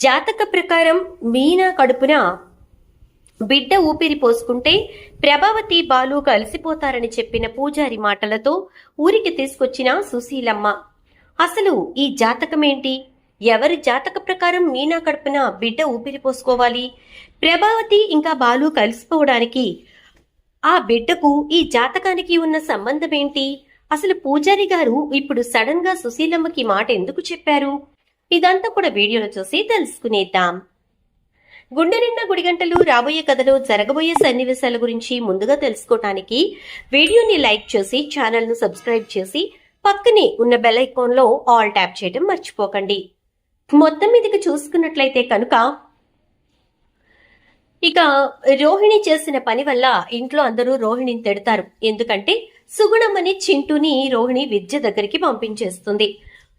జాతక ప్రకారం మీనా కడుపున బిడ్డ ఊపిరి పోసుకుంటే ప్రభావతి బాలు కలిసిపోతారని చెప్పిన పూజారి మాటలతో ఊరికి తీసుకొచ్చిన సుశీలమ్మ. అసలు ఈ జాతకమేంటి? ఎవరి జాతక ప్రకారం మీనా కడుపున బిడ్డ ఊపిరి పోసుకోవాలి? ప్రభావతి ఇంకా బాలు కలిసిపోవడానికి ఆ బిడ్డకు ఈ జాతకానికి ఉన్న సంబంధం ఏంటి అసలు పూజారి గారు ఇప్పుడు సడన్గా సుశీలమ్మకి మాట ఎందుకు చెప్పారు? ఇదంతా కూడా వీడియోలో చూసి తెలుసుకునేద్దాం. గుండె నిండా గుడిగంటలు రాబోయే కథలో జరగబోయే సన్నివేశాల గురించి ముందుగా తెలుసుకోవటానికి వీడియోని లైక్ చేసి ఛానల్ను సబ్స్క్రైబ్ చేసి పక్కనే ఉన్న బెల్ ఆల్ ట్యాప్ చేయడం మర్చిపోకండి. మొత్తం మీదకి చూసుకున్నట్లయితే కనుక ఇక రోహిణి చేసిన పని వల్ల ఇంట్లో అందరూ రోహిణిని తిడతారు. ఎందుకంటే సుగుణమ్మని చింటూని రోహిణి విద్య దగ్గరికి పంపించేస్తుంది.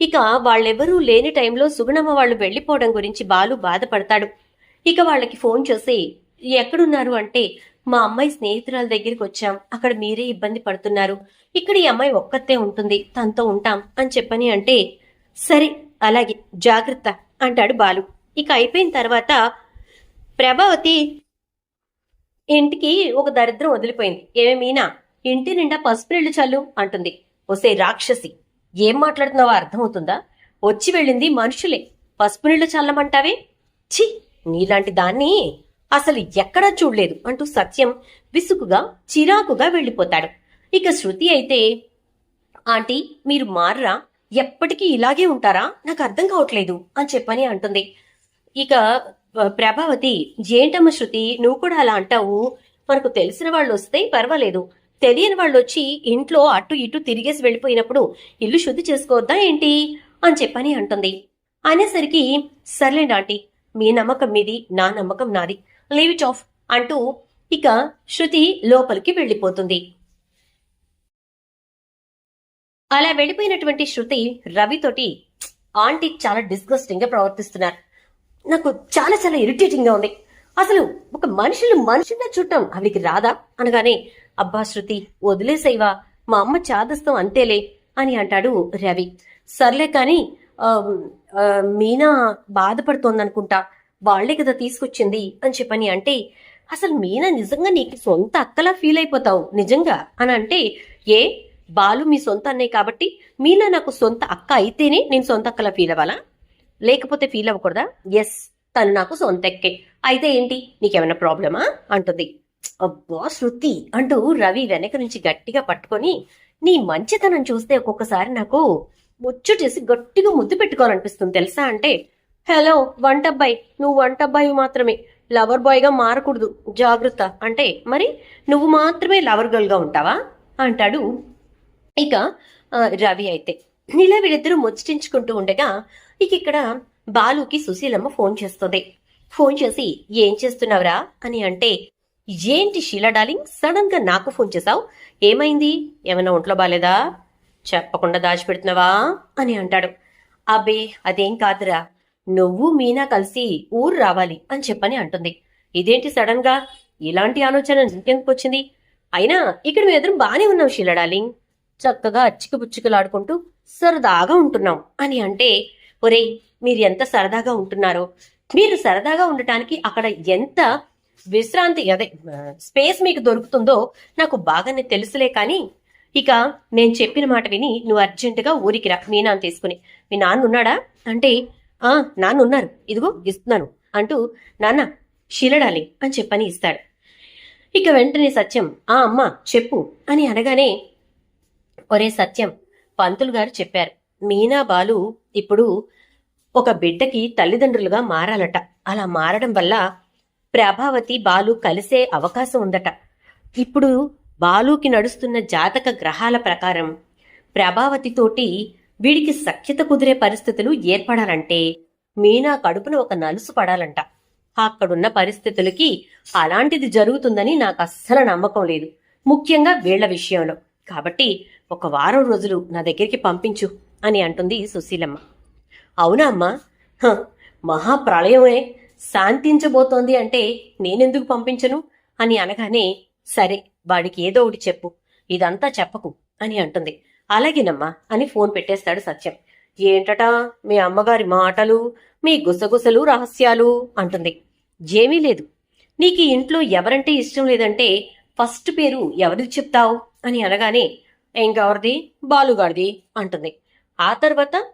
ఇక వాళ్ళెవరూ లేని టైంలో సుగుణమ్మ వాళ్ళు వెళ్ళిపోవడం గురించి బాలు బాధపడతాడు. ఇక వాళ్ళకి ఫోన్ చేసి ఎక్కడున్నారు? అంటే మా అమ్మాయి స్నేహితురాల దగ్గరికి వచ్చాం. అక్కడ మీరే ఇబ్బంది పడుతున్నారు. ఇక్కడ ఈ అమ్మాయి ఒక్కతే ఉంటుంది. తనతో ఉంటాం. అని చెప్పని అంటే సరే అలాగే జాగ్రత్త అంటాడు బాలు. ఇక అయిపోయిన తర్వాత ప్రభావతి ఇంటికి ఒక దరిద్రం వదిలిపోయింది. ఏమేమీనా ఇంటి నిండా పసుపు నీళ్ళు చల్లు అంటుంది. ఒసే రాక్షసి ఏం మాట్లాడుతున్నావో అర్థమవుతుందా? వచ్చి వెళ్ళింది మనుషులే. పసుపు నీళ్ళు చల్లమంటావే? ఛీ! నీలాంటి దాన్ని అసలు ఎక్కడా చూడలేదు అంటూ సత్యం విసుగుగా చిరాకుగా వెళ్ళిపోతాడు. ఇక శృతి అయితే ఆంటీ మీరు మారరా? ఎప్పటికీ ఇలాగే ఉంటారా? నాకు అర్థం కావట్లేదు అని చెప్పని అంటుంది. ఇక ప్రభావతి ఏంటమ్మ శృతి? నువ్వు కూడా అలా అంటావు. మనకు తెలిసిన వాళ్ళు వస్తే పర్వాలేదు. తెలియని వాళ్ళు వచ్చి ఇంట్లో అటు ఇటు తిరిగేసి వెళ్ళిపోయినప్పుడు ఇల్లు శుద్ధి చేసుకోవద్దా ఏంటి? అని చెప్పని అంటుంది. అనేసరికి సర్లేండి ఆంటీ మీ నమ్మకం మీది నా నమ్మకం నాది లీవ్ ఇట్ ఆఫ్ అంటూ ఇక శృతి లోపలికి వెళ్ళిపోతుంది. అలా వెళ్ళిపోయినటువంటి శృతి రవితోటి ఆంటీ చాలా డిస్గస్టింగ్గా ప్రవర్తిస్తున్నారు. నాకు చాలా చాలా ఇరిటేటింగ్గా ఉంది. అసలు ఒక మనుషులు మనుషుల్ని చూడటం ఆవిడికి రాదా? అనగానే అబ్బా శృతి వదిలేసేవా మా అమ్మ చాదస్తం అంతేలే అని అంటాడు రవి. సర్లే కాని మీనా బాధపడుతోంది మీనా బాధపడుతోందనుకుంటా. వాళ్ళే కదా తీసుకొచ్చింది అని చెప్పని అంటే అసలు మీనా నిజంగా నీకు సొంత అక్కలా ఫీల్ అయిపోతావు? నిజంగా? అని అంటే ఏ బాలు మీ సొంత అన్నయ్య కాబట్టి మీనా నాకు సొంత అక్క అయితేనే నేను సొంత అక్కలా ఫీల్ అవ్వాలా? లేకపోతే ఫీల్ అవ్వకూడదా? ఎస్ తను నాకు సొంత ఎక్కే అయితే ఏంటి? నీకేమైనా ప్రాబ్లమా? అంటుంది. అబ్బా శృతి అంటూ రవి వెనక నుంచి గట్టిగా పట్టుకొని నీ మంచితనం చూస్తే ఒక్కొక్కసారి నాకు ముచ్చు చేసి గట్టిగా ముద్దు పెట్టుకోవాలనిపిస్తుంది. తెలుసా అంటే హలో వంటబ్బాయి. నువ్వు వంటబ్బాయి మాత్రమే. లవర్ బాయ్గా మారకూడదు. జాగ్రత్త. అంటే మరి నువ్వు మాత్రమే లవర్ గర్ల్గా ఉంటావా? అంటాడు. ఇక రవి అయితే. ఇలా వీళ్ళిద్దరూ ముచ్చటించుకుంటూ ఉండగా ఇక ఇక్కడ బాలుకి సుశీలమ్మ ఫోన్ చేస్తుంది. ఫోన్ చేసి ఏం చేస్తున్నావురా అని అంటే ఏంటి షీలా డార్లింగ్? సడన్గా నాకు ఫోన్ చేశావు. ఏమైంది? ఏమైనా ఒంట్లో బాలేదా? చెప్పకుండా దాచిపెడుతున్నావా? అని అంటాడు. అబ్బే అదేం కాదురా. నువ్వు మీనా కలిసి ఊరు రావాలి అని చెప్పని అంటుంది. ఇదేంటి సడన్గా? ఇలాంటి ఆలోచన ఇంకెందుకు వచ్చింది? అయినా ఇక్కడ మీ ఎదురు బానే ఉన్నావు షీలా డార్లింగ్. చక్కగా అచ్చికపుచ్చికలాడుకుంటూ సరదాగా ఉంటున్నాం అని అంటే ఒరేయ్ మీరు ఎంత సరదాగా ఉంటున్నారో మీరు సరదాగా ఉండటానికి అక్కడ ఎంత విశ్రాంతి అదే స్పేస్ మీకు దొరుకుతుందో నాకు బాగానే తెలుసులే కానీ ఇక నేను చెప్పిన మాట విని నువ్వు అర్జెంటుగా ఊరికి రా మీ నాన్న తీసుకుని. మీ నాన్న ఉన్నాడా? అంటే ఆ నాన్న ఉన్నారు. ఇదిగో ఇస్తున్నాను అంటూ నాన్న శిలడాలి అని చెప్పని ఇస్తాడు. ఇక వెంటనే సత్యం ఆ అమ్మ చెప్పు అని అనగానే ఒరే సత్యం పంతులు గారు చెప్పారు మీనా బాలు ఇప్పుడు ఒక బిడ్డకి తల్లిదండ్రులుగా మారాలట. అలా మారడం వల్ల ప్రభావతి బాలు కలిసే అవకాశం ఉందట. ఇప్పుడు బాలుకి నడుస్తున్న జాతక గ్రహాల ప్రకారం ప్రభావతితోటి వీడికి సఖ్యత కుదిరే పరిస్థితులు ఏర్పడాలంటే మీనా కడుపున ఒక నలుసు పడాలంట. అక్కడున్న పరిస్థితులకి అలాంటిది జరుగుతుందని నాకు అస్సలు నమ్మకం లేదు. ముఖ్యంగా వీళ్ళ విషయంలో. కాబట్టి ఒక వారం రోజులు నా దగ్గరికి పంపించు అని అంటుంది సుశీలమ్మ. అవునా అమ్మా మహాప్రళయమే శాంతించబోతోంది అంటే నేనెందుకు పంపించను? అని అనగానే సరే వాడికి ఏదో ఒకటి చెప్పు. ఇదంతా చెప్పకు అని అంటుంది. అలాగేనమ్మా అని ఫోన్ పెట్టేస్తాడు సత్యం. ఏంటట మీ అమ్మగారి మాటలు మీ గుసగుసలు రహస్యాలు? అంటుంది. ఏమీ లేదు. నీకు ఈ ఇంట్లో ఎవరంటే ఇష్టం లేదంటే ఫస్ట్ పేరు ఎవరిది చెప్తావు? అని అనగానే ఇంకెవరిది బాలుగాడిది అంటుంది. ఆ తర్వాత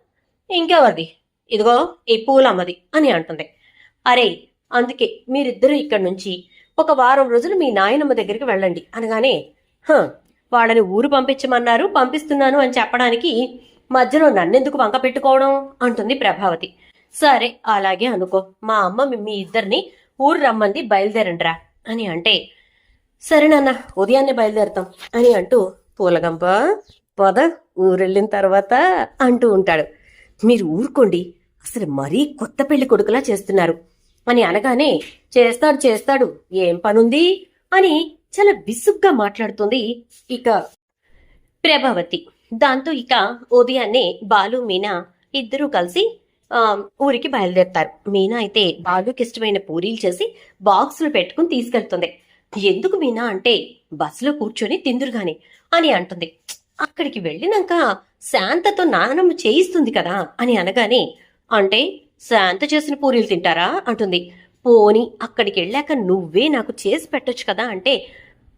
ఇంకెవరిది? ఇదిగో ఈ పూలమ్మది అని అంటుంది. అరే అందుకే మీరిద్దరూ ఇక్కడి నుంచి ఒక వారం రోజులు మీ నాయనమ్మ దగ్గరికి వెళ్ళండి అనగానే "హ, వాళ్ళని ఊరు పంపించమన్నారు పంపిస్తున్నాను అని చెప్పడానికి మధ్యలో నన్నెందుకు వంక పెట్టుకోవడం? అంటుంది ప్రభావతి. సరే అలాగే అనుకో. మా అమ్మ మీ- మీ ఇద్దరిని ఊరు రమ్మంది బయలుదేరండిరా అని అంటే సరే నాన్న ఉదయాన్నే బయలుదేరుతాం అని అంటూ పూలగంప పద ఊరెళ్ళిన తర్వాత అంటూ ఉంటాడు. మీరు ఊరుకోండి. అసలు మరీ కొత్త పెళ్ళి కొడుకులా చేస్తున్నారు. అని అనగానే చేస్తాడు చేస్తాడు. ఏం పనుంది? అని చాలా విసుగ్గా మాట్లాడుతుంది ఇక ప్రభావతి. దాంతో ఇక ఉదయాన్నే బాలు మీనా ఇద్దరూ కలిసి ఊరికి బయలుదేరుతారు. మీనా అయితే బాలుకి ఇష్టమైన పూరీలు చేసి బాక్సులు పెట్టుకుని తీసుకెళ్తుంది. ఎందుకు మీనా అంటే బస్సులో కూర్చొని తిందురుగాని అని అంటుంది. అక్కడికి వెళ్ళినాక శాంతతో నానమ్మ చేయిస్తుంది కదా అని అనగానే అంటే శాంత చేసిన పూరీలు తింటారా? అంటుంది. పోని అక్కడికి వెళ్ళాక నువ్వే నాకు చేసి పెట్టొచ్చు కదా అంటే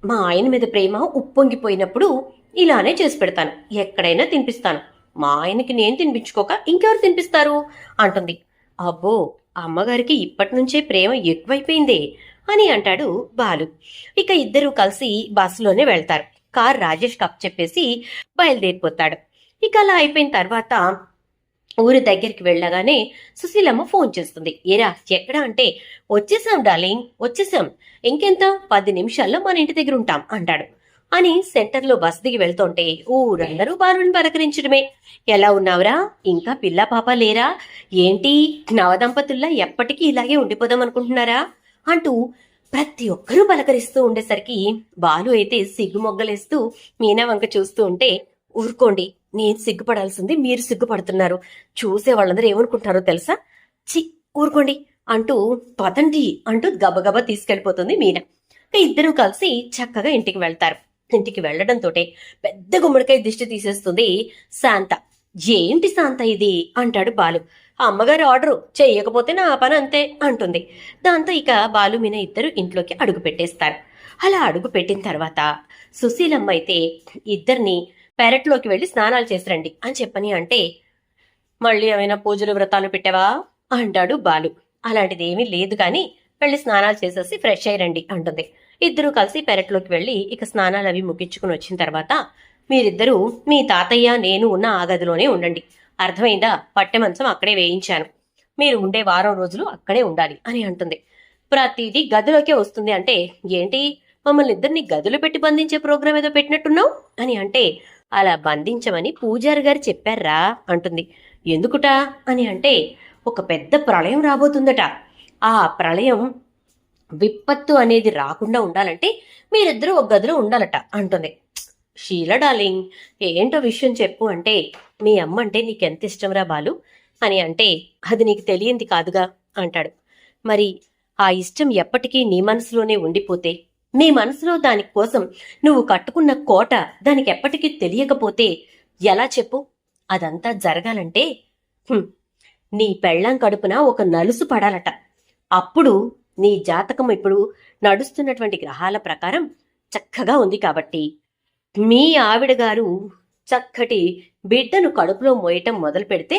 మా ఆయన మీద ప్రేమ ఉప్పొంగిపోయినప్పుడు ఇలానే చేసి పెడతాను. ఎక్కడైనా తినిపిస్తాను. మా ఆయనకి నేను తినిపించుకోక ఇంకెవరు తినిపిస్తారు? అంటుంది. అబ్బో అమ్మగారికి ఇప్పటి నుంచే ప్రేమ ఎక్కువైపోయిందే అని అంటాడు బాలు. ఇక ఇద్దరూ కలిసి బస్సులోనే వెళ్తారు. కార్ రాజేష్ కప్ చెప్పేసి బయలుదేరిపోతాడు. ఇక అలా అయిపోయిన తర్వాత ఊరి దగ్గరికి వెళ్ళగానే సుశీలమ్మ ఫోన్ చేస్తుంది. ఏరా ఎక్కడ అంటే? వచ్చేసాం డార్లింగ్ వచ్చేసాం. ఇంకెంత? పది నిమిషాల్లో మన ఇంటి దగ్గర ఉంటాం అంటాడు. అని సెంటర్లో బస్ దిగి వెళ్తుంటే ఊరందరూ బాలుని పలకరించడమే. ఎలా ఉన్నావురా? ఇంకా పిల్ల పాప లేరా? ఏంటి? నవదంపతుల్లా ఎప్పటికీ ఇలాగే ఉండిపోదాం అనుకుంటున్నారా? అంటూ ప్రతి ఒక్కరూ పలకరిస్తూ ఉండేసరికి బాలు అయితే సిగ్గు మొగ్గలేస్తూ మీనా వంక చూస్తూ ఉంటే ఊరుకోండి నేను సిగ్గుపడాల్సింది మీరు సిగ్గుపడుతున్నారు. చూసే వాళ్ళందరూ ఏమనుకుంటారో తెలుసా? చి ఊరుకోండి అంటూ పదండి అంటూ గబగబా తీసుకెళ్ళిపోతుంది మీనా. ఇద్దరూ కలిసి చక్కగా ఇంటికి వెళ్తారు. ఇంటికి వెళ్ళడంతో పెద్ద గుమ్మడికాయ దిష్టి తీసేస్తుంది శాంత. ఏంటి శాంత ఇది? అంటాడు బాలు. అమ్మగారి ఆర్డరు చెయ్యకపోతే నా పని అంతే అంటుంది. దాంతో ఇక బాలు మీన ఇద్దరు ఇంట్లోకి అడుగు పెట్టేస్తారు. అలా అడుగు పెట్టిన తర్వాత సుశీలమ్మ అయితే ఇద్దరిని పెరట్లోకి వెళ్ళి స్నానాలు చేసిరండి అని చెప్పని అంటే మళ్ళీ ఏమైనా పూజలు వ్రతాలు పెట్టావా? అంటాడు బాలు. అలాంటిది ఏమీ లేదు కానీ వెళ్ళి స్నానాలు చేసేసి ఫ్రెష్ అయ్యండి అంటుంది. ఇద్దరూ కలిసి పెరట్లోకి వెళ్ళి ఇక స్నానాలు అవి ముగించుకుని వచ్చిన తర్వాత మీరిద్దరూ మీ తాతయ్య నేను ఉన్న ఆ గదిలోనే ఉండండి. అర్థమైందా? పట్టె మంచం అక్కడే వేయించాను. మీరు ఉండే వారం రోజులు అక్కడే ఉండాలి అని అంటుంది. ప్రతిదీ గదిలోకే వస్తుంది అంటే ఏంటి? మమ్మల్ని ఇద్దరిని గదులు పెట్టి బంధించే ప్రోగ్రాం ఏదో పెట్టినట్టున్నావు? అని అంటే అలా బంధించమని పూజారి గారు చెప్పారా? అంటుంది. ఎందుకుట? అని అంటే ఒక పెద్ద ప్రళయం రాబోతుందట. ఆ ప్రళయం విపత్తు అనేది రాకుండా ఉండాలంటే మీరిద్దరూ ఒక గదిలో ఉండాలట అంటుంది. షీలా డార్లింగ్ ఏంటో విషయం చెప్పు అంటే మీ అమ్మ అంటే నీకెంత ఇష్టంరా బాలు? అని అంటే అది నీకు తెలియంది కాదుగా అంటాడు. మరి ఆ ఇష్టం ఎప్పటికీ నీ మనసులోనే ఉండిపోతే నీ మనసులో దాని కోసం నువ్వు కట్టుకున్న కోట దానికి ఎప్పటికీ తెలియకపోతే ఎలా చెప్పు? అదంతా జరగాలంటే నీ పెళ్ళాం కడుపున ఒక నలుసు పడాలట. అప్పుడు నీ జాతకం ఇప్పుడు నడుస్తున్నటువంటి గ్రహాల ప్రకారం చక్కగా ఉంది కాబట్టి మీ ఆవిడ గారు చక్కటి బిడ్డను కడుపులో మోయటం మొదలు పెడితే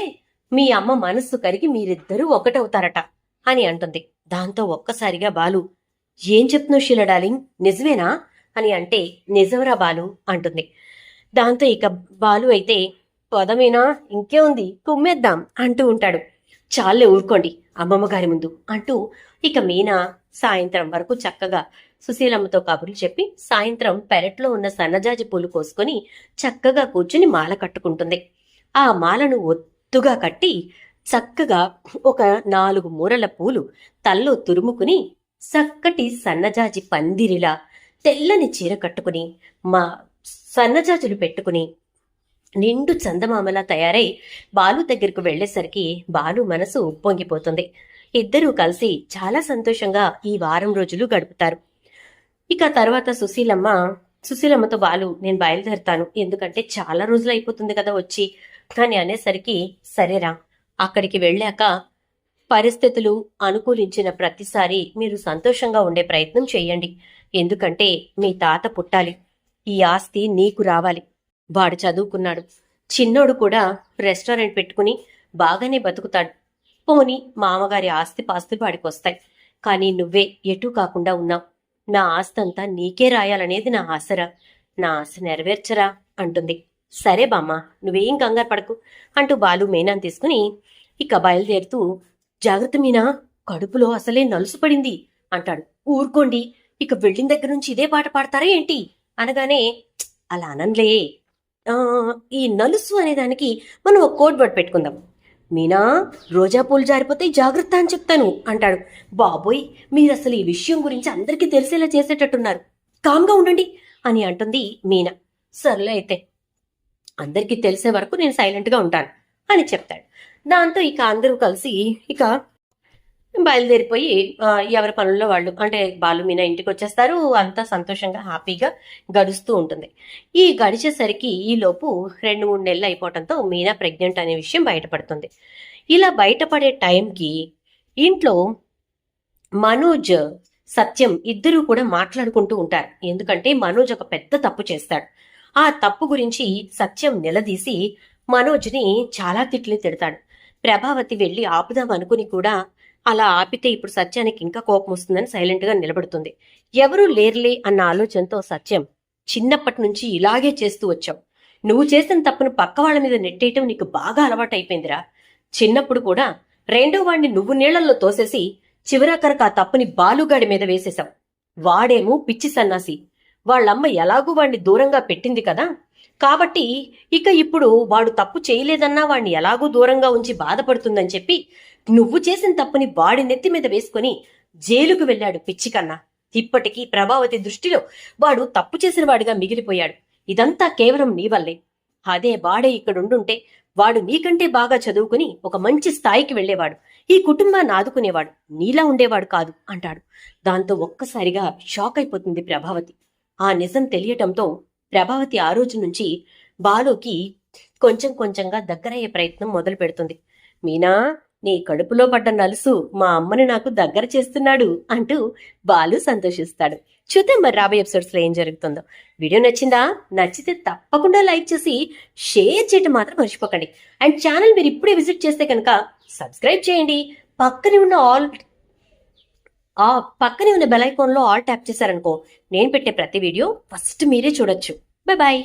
మీ అమ్మ మనస్సు కరిగి మీరిద్దరూ ఒకటవుతారట అని అంటుంది. దాంతో ఒక్కసారిగా బాలు ఏం చెప్తున్నావు షీల డార్లింగ్? నిజమేనా? అని అంటే నిజంరా బాలు అంటుంది. దాంతో ఇక బాలు అయితే పదమేనా? ఇంకే ఉంది కుమ్మేద్దాం అంటూ ఉంటాడు. చాలే ఊరుకోండి అమ్మమ్మ గారి ముందు అంటూ ఇక మీనా సాయంత్రం వరకు చక్కగా సుశీలమ్మతో కబుర్లు చెప్పి సాయంత్రం పెరట్లో ఉన్న సన్నజాజి పూలు కోసుకొని చక్కగా కూర్చుని మాల కట్టుకుంటుంది. ఆ మాలను ఒత్తుగా కట్టి చక్కగా ఒక నాలుగు మూరల పూలు తల్లో తురుముకుని చక్కటి సన్నజాజి పందిరిలా తెల్లని చీర కట్టుకుని మా సన్నజాజులు పెట్టుకుని నిండు చందమామలా తయారై బాలు దగ్గరకు వెళ్ళేసరికి బాలు మనసు ఉప్పొంగిపోతుంది ఇద్దరూ కలిసి చాలా సంతోషంగా ఈ వారం రోజులు గడుపుతారు. ఇక తర్వాత సుశీలమ్మ సుశీలమ్మతో బాలు నేను బయలుదేరుతాను. ఎందుకంటే చాలా రోజులు అయిపోతుంది కదా వచ్చి. కానీ అనేసరికి సరేరా అక్కడికి వెళ్ళాక పరిస్థితులు అనుకూలించిన ప్రతిసారి మీరు సంతోషంగా ఉండే ప్రయత్నం చేయండి. ఎందుకంటే మీ తాత పుట్టాలి. ఈ ఆస్తి నీకు రావాలి. వాడు చదువుకున్నాడు. చిన్నోడు కూడా రెస్టారెంట్ పెట్టుకుని బాగానే బతుకుతాడు. పోని మామగారి ఆస్తి పాస్తి వాడికి వస్తాయి కానీ నువ్వే ఎటూ కాకుండా ఉన్నావు. నా ఆస్తంతా నీకే రాయాలనేది నా ఆశరా. నా ఆశ నెరవేర్చరా? అంటుంది. సరే బామ్మ నువ్వేం కంగారు పడకు అంటూ బాలు మీనాన్ని తీసుకుని ఇక బయలుదేరుతూ జాగ్రత్త మీనా కడుపులో అసలే నలుసు పడింది అంటాడు. ఊరుకోండి ఇక బిల్డింగ్ దగ్గర నుంచి ఇదే పాట పాడతారా ఏంటి? అనగానే అలా అనన్లే. ఈ నలుసు అనే దానికి మనం ఒక కోడ్ వర్డ్ పెట్టుకుందాం. మీనా రోజా పూలు జారిపోతే జాగ్రత్త అని చెప్తాను అంటాడు. బాబోయ్ మీరు అసలు ఈ విషయం గురించి అందరికీ తెలిసేలా చేసేటట్టున్నారు. కామ్గా ఉండండి అని అంటుంది మీనా. సర్లే అయితే. అందరికీ తెలిసే వరకు నేను సైలెంట్గా ఉంటాను అని చెప్తాడు. దాంతో ఇక అందరూ కలిసి ఇక బయలుదేరిపోయి ఎవరి పనుల్లో వాళ్ళు అంటే బాలు మీనా ఇంటికి వచ్చేస్తారు. అంతా సంతోషంగా హ్యాపీగా గడుస్తూ ఉంటుంది. ఈ గడిచేసరికి ఈ లోపు రెండు మూడు నెలలు అయిపోవడంతో మీనా ప్రెగ్నెంట్ అనే విషయం బయటపడుతుంది. ఇలా బయటపడే టైంకి ఇంట్లో మనోజ్ సత్యం ఇద్దరూ కూడా మాట్లాడుకుంటూ ఉంటారు. ఎందుకంటే మనోజ్ ఒక పెద్ద తప్పు చేస్తాడు. ఆ తప్పు గురించి సత్యం నిలదీసి మనోజ్ని చాలా తిట్లు తిడతాడు. ప్రభావతి వెళ్ళి ఆపుదాం అనుకుని కూడా అలా ఆపితే ఇప్పుడు సత్యానికి ఇంకా కోపం వస్తుందని సైలెంట్గా నిలబడుతుంది. ఎవరూ లేర్లే అన్న ఆలోచనతో సత్యం చిన్నప్పటి నుంచి ఇలాగే చేస్తూ వచ్చావు. నువ్వు చేసిన తప్పును పక్క వాళ్ళ మీద నెట్టేయటం నీకు బాగా అలవాటు అయిపోయిందిరా చిన్నప్పుడు కూడా రెండో వాణ్ణి నువ్వు నీళ్ళలో తోసేసి చివరాకరకు ఆ తప్పుని బాలుగాడి మీద వేసేశావు. వాడేమో పిచ్చి సన్నాసి. వాళ్ళమ్మ ఎలాగూ వాణ్ణి దూరంగా పెట్టింది కదా. కాబట్టి ఇక ఇప్పుడు వాడు తప్పు చేయలేదన్నా వాణ్ణి ఎలాగూ దూరంగా ఉంచి బాధపడుతుందని చెప్పి నువ్వు చేసిన తప్పుని వాడి నెత్తి మీద వేసుకుని జైలుకు వెళ్ళాడు పిచ్చికన్నా. ఇప్పటికీ ప్రభావతి దృష్టిలో వాడు తప్పు చేసిన వాడిగా మిగిలిపోయాడు. ఇదంతా కేవలం నీ వల్లే. అదే వాడే ఇక్కడుండుంటే వాడు నీకంటే బాగా చదువుకుని ఒక మంచి స్థాయికి వెళ్ళేవాడు. ఈ కుటుంబాన్ని ఆదుకునేవాడు. నీలా ఉండేవాడు కాదు అంటాడు. దాంతో ఒక్కసారిగా షాక్ అయిపోతుంది ప్రభావతి. ఆ నిజం తెలియటంతో ప్రభావతి ఆ రోజు నుంచి బాలుకి కొంచెం కొంచెంగా దగ్గరయ్యే ప్రయత్నం మొదలు పెడుతుంది మీనా నీ కడుపులో పడ్డ నలుసు మా అమ్మని నాకు దగ్గర చేస్తున్నాడు అంటూ బాలు సంతోషిస్తాడు. చూద్దాం మరి రాబోయే ఎపిసోడ్స్లో ఏం జరుగుతుందో. వీడియో నచ్చిందా? నచ్చితే తప్పకుండా లైక్ చేసి షేర్ చేయటం మాత్రం మర్చిపోకండి. అండ్ ఛానల్ మీరు ఇప్పుడే విజిట్ చేస్తే కనుక సబ్స్క్రైబ్ చేయండి. పక్కనే ఉన్న ఆల్ ఆ పక్కనే ఉన్న బెల్ ఐకాన్లో ఆల్ ట్యాప్ చేశారనుకో నేను పెట్టే ప్రతి వీడియో ఫస్ట్ మీరే చూడొచ్చు. Bye bye.